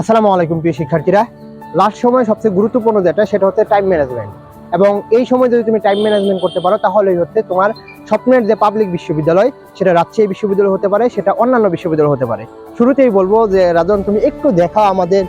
আসসালামু আলাইকুম প্রিয় শিক্ষার্থীরা। লাস্ট সময় সবচেয়ে গুরুত্বপূর্ণ যেটা, সেটা হচ্ছে টাইম ম্যানেজমেন্ট এবং এই সময় যদি তুমি টাইম ম্যানেজমেন্ট করতে পারো, তাহলেই হচ্ছে তোমার স্বপ্নের যে পাবলিক বিশ্ববিদ্যালয়, সেটা রাজশাহী বিশ্ববিদ্যালয় হতে পারে, সেটা অন্যান্য বিশ্ববিদ্যালয় হতে পারে। শুরুতেই বলব যে, রাজন, তুমি একটু দেখাও আমাদের,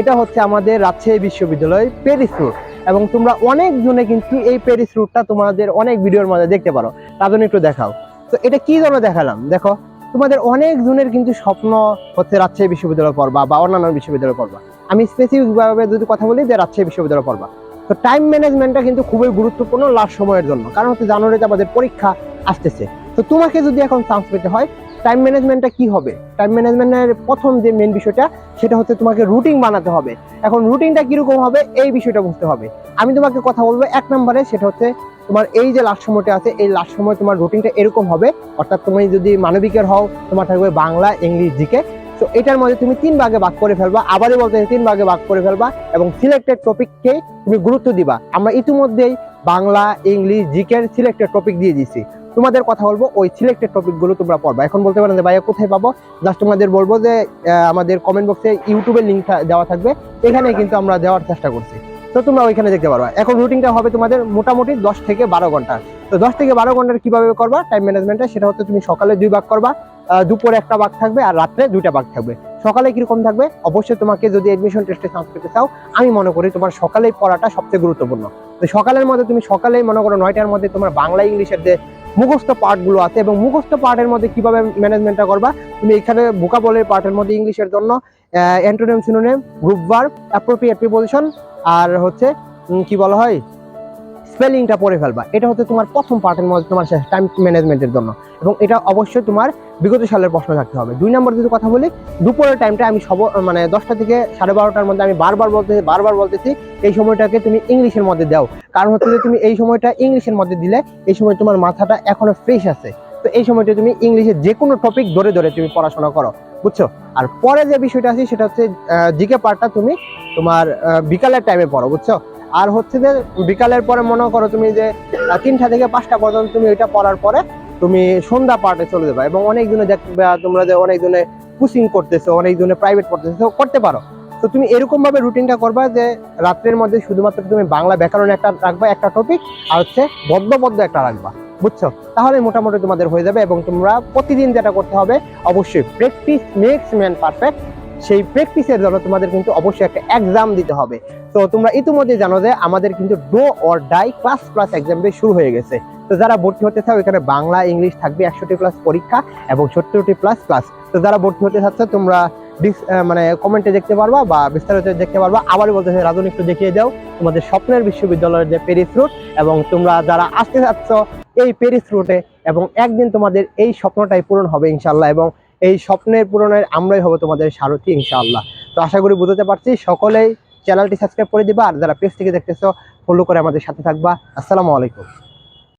এটা হচ্ছে আমাদের রাজশাহী বিশ্ববিদ্যালয় প্যারিস রুট এবং তোমরা অনেক জনে কিন্তু এই প্যারিস রুটটা তোমাদের অনেক ভিডিওর মধ্যে দেখতে পারো। রাজন, একটু দেখাও। তো এটা কি জন্য দেখালাম? দেখো তোমাদের অনেক জনের কিন্তু স্বপ্ন হচ্ছে রাজশাহী বিশ্ববিদ্যালয় পড়বা বা অন্যান্য বিশ্ববিদ্যালয় পড়বা। আমি স্পেসিফিক ভাবে যদি কথা বলি যে রাজশাহী বিশ্ববিদ্যালয় পড়বা। তো টাইম ম্যানেজমেন্টটা কিন্তু খুবই গুরুত্বপূর্ণ লাস্ট সময়ের জন্য, কারণ হচ্ছে জানুয়ারিতে আমাদের পরীক্ষা আসতেছে। তো তোমাকে যদি এখন চান্স পেতে হয় টাইম ম্যানেজমেন্টটা কি হবে? টাইম ম্যানেজমেন্টের প্রথম যে মেন বিষয়টা, সেটা হচ্ছে তোমাকে রুটিন বানাতে হবে। এখন রুটিনটা কীরকম হবে, এই বিষয়টা বুঝতে হবে। আমি তোমাকে কথা বলব এক নম্বরে, সেটা হচ্ছে তোমার এই যে লাস্ট সময়টা আছে, এই লাস্ট সময় তোমার রুটিনটা এরকম হবে। অর্থাৎ তুমি যদি মানবিকের হও, তোমার থাকবে বাংলা, ইংলিশ জিকে তো এটার মধ্যে তুমি তিন ভাগে ভাগ করে ফেলবা। আবারই বলতে তিন ভাগে ভাগ করে ফেলবা এবং সিলেক্টেড টপিককে তুমি গুরুত্ব দিবা। আমরা ইতিমধ্যেই বাংলা, ইংলিশ জিকের সিলেক্টেড টপিক দিয়ে দিছি তোমাদের কথা বলব, ওই সিলেক্টেড টপিকগুলো তোমরা পড়বা। এখন বলতে পারেন যে, ভাইয়া, কোথায় পাবো? জাস্ট তোমাদের বলব যে আমাদের কমেন্ট বক্সে ইউটিউবের লিঙ্ক দেওয়া থাকবে। এখানে কিন্তু আমরা দেওয়ার চেষ্টা করছি। তো তোমরা ওইখানে দেখতে পারবা। এখন রুটিনটা হবে তোমাদের মোটামুটি দশ থেকে বারো ঘণ্টা। তো দশ থেকে বারো ঘণ্টার কীভাবে করবা? টাইম ম্যানেজমেন্টটা সেটা হচ্ছে তুমি সকালে দুই ভাগ করবা দুপুরে একটা ভাগ থাকবে আর রাত্রে দুইটা ভাগ থাকবে। সকালে কীরকম থাকবে? অবশ্যই তোমাকে যদি অ্যাডমিশন টেস্টে চান্স পেতে চাও, আমি মনে করি তোমার সকালেই পড়াটা সবচেয়ে গুরুত্বপূর্ণ। তো সকালের মধ্যে তুমি সকালেই মনে করো নয়টার মধ্যে তোমার বাংলা, ইংলিশের যে মুখস্থ পার্টগুলো আছে এবং মুখস্থ পার্টের মধ্যে কীভাবে ম্যানেজমেন্টটা করবা? তুমি এখানে ভোকাবলের পার্টের মধ্যে ইংলিশের জন্য antonym synonym group verb appropriate preposition আর হচ্ছে কি বলা হয়? স্পেলিংটা পড়ে ফেলবা। এটা হচ্ছে তোমার প্রথম পার্টের মধ্যে তোমার টাইম ম্যানেজমেন্টের জন্য। এবং এটা অবশ্যই তোমার বিগত সালের প্রশ্ন থাকতে হবে। দুই নম্বর যদি কথা বলি, দুপুরের টাইমটা আমি সব মানে দশটা থেকে সাড়ে বারোটার মধ্যে আমি বারবার বলতেছি বারবার বলতেছি, এই সময়টাকে তুমি ইংলিশের মধ্যে দাও। কারণ হচ্ছে যে তুমি এই সময়টা ইংলিশের মধ্যে দিলে, এই সময় তোমার মাথাটা এখনও ফ্রেশ আছে। তো এই সময়টা তুমি ইংলিশের যে কোনো টপিক ধরে ধরে তুমি পড়াশোনা করো। বুঝছ? আর পরে যে বিষয়টা আছে, সেটা হচ্ছে জিকে পার্টটা তুমি তোমার বিকালের টাইমে পড়ো। বুঝছ? আর হচ্ছে যে বিকালের পরে মনে করো তুমি যে তিনটা থেকে পাঁচটা পর্যন্ত তুমি ওইটা পড়ার পরে তুমি সন্ধ্যা পার্টে চলে যাবে এবং অনেকজনে দেখবে তোমরা যে অনেকজনে কোচিং করতেছো, অনেকজনে প্রাইভেট পড়তেছো করতে পারো। তো তুমি এরকমভাবে রুটিনটা করবা যে রাত্রের মধ্যে শুধুমাত্র তুমি বাংলা ব্যাকরণ একটা রাখবা একটা টপিক আর হচ্ছে বদ্ধ বদ্ধ একটা রাখবা, বুঝছ? তাহলে মোটামুটি তোমাদের হয়ে যাবে এবং তোমরা প্রতিদিন যেটা করতে হবে, অবশ্যই প্র্যাকটিস মেক্স ম্যান পারফেক্ট সেই প্র্যাকটিসের জন্য তোমাদের কিন্তু অবশ্যই একটা এক্সাম দিতে হবে। তো তোমরা ইতিমধ্যে জানো যে আমাদের কিন্তু do or die class plus exam শুরু হয়ে গেছে। তো যারা ভর্তি হতে চাও, এখানে বাংলা, ইংলিশ থাকবে একশোটি প্লাস পরীক্ষা এবং সত্তরটি প্লাস ক্লাস তো যারা ভর্তি হতে চাচ্ছ, তোমরা মানে কমেন্টে দেখতে পারবা বা বিস্তারিত দেখতে পারবা। আবারও বলতেছে রাজন, একটু দেখিয়ে দাও তোমাদের স্বপ্নের বিশ্ববিদ্যালয়ের যে প্যারিস রুট এবং তোমরা যারা আসতে চাচ্ছ এই প্যারিস রুটে এবং একদিন তোমাদের এই স্বপ্নটাই পূরণ হবে ইনশাল্লাহ এবং এই স্বপ্নের পূরণের আমরাই হব তোমাদের সারথি ইনশাআল্লাহ। তো আশা করি বুঝতে পারছি। সকলেই চ্যানেলটি সাবস্ক্রাইব করে দিবা, আর যারা পেজ থেকে দেখতেছো ফলো করে আমাদের সাথে থাকবা। আসসালামু আলাইকুম।